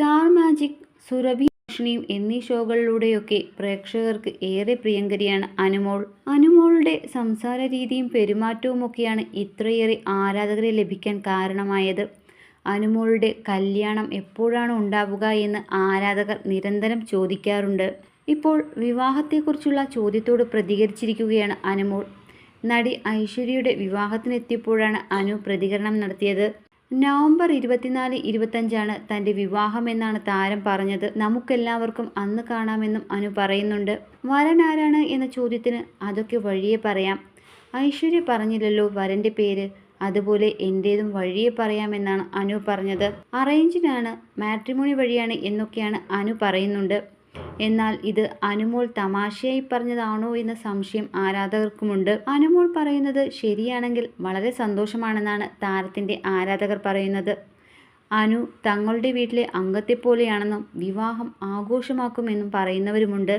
Star magic Surabhi ഭൂഷണിയും എന്നീ ഷോകളിലൂടെയൊക്കെ പ്രേക്ഷകർക്ക് ഏറെ പ്രിയങ്കരിയാണ് അനുമോൾ. അനുമോളുടെ സംസാര രീതിയും പെരുമാറ്റവുമൊക്കെയാണ് ഇത്രയേറെ ആരാധകരെ ലഭിക്കാൻ കാരണമായത്. അനുമോളുടെ കല്യാണം എപ്പോഴാണ് ഉണ്ടാവുക എന്ന് ആരാധകർ നിരന്തരം ചോദിക്കാറുണ്ട്. ഇപ്പോൾ വിവാഹത്തെക്കുറിച്ചുള്ള ചോദ്യത്തോട് പ്രതികരിച്ചിരിക്കുകയാണ് അനുമോൾ. നടി ഐശ്വര്യയുടെ വിവാഹത്തിനെത്തിയപ്പോഴാണ് അനു പ്രതികരണം നടത്തിയത്. നവംബർ ഇരുപത്തിനാല് ഇരുപത്തഞ്ചാണ് തന്റെ വിവാഹമെന്നാണ് താരം പറഞ്ഞത്. നമുക്കെല്ലാവർക്കും അന്ന് കാണാമെന്നും അനു പറയുന്നുണ്ട്. വരൻ ആരാണ് എന്ന ചോദ്യത്തിന് അതൊക്കെ വഴിയെ പറയാം. ഐശ്വര്യ പറഞ്ഞില്ലല്ലോ വരന്റെ പേര്. അതുപോലെ എന്റേതും വഴിയെ പറയാമെന്നാണ് അനു പറഞ്ഞത്. അറേഞ്ചിനാണ് മാട്രിമോണി വഴിയാണ് എന്നൊക്കെയാണ് അനു പറയുന്നുണ്ട്. എന്നാൽ ഇത് അനുമോൾ തമാശയായി പറഞ്ഞതാണോ എന്ന സംശയം ആരാധകർക്കുമുണ്ട്. അനുമോൾ പറയുന്നത് ശരിയാണെങ്കിൽ വളരെ സന്തോഷമാണെന്നാണ് താരത്തിന്റെ ആരാധകർ പറയുന്നത്. അനു തങ്ങളുടെ വീട്ടിലെ അംഗത്തെപ്പോലെയാണെന്നും വിവാഹം ആഘോഷമാക്കുമെന്നും പറയുന്നവരുമുണ്ട്.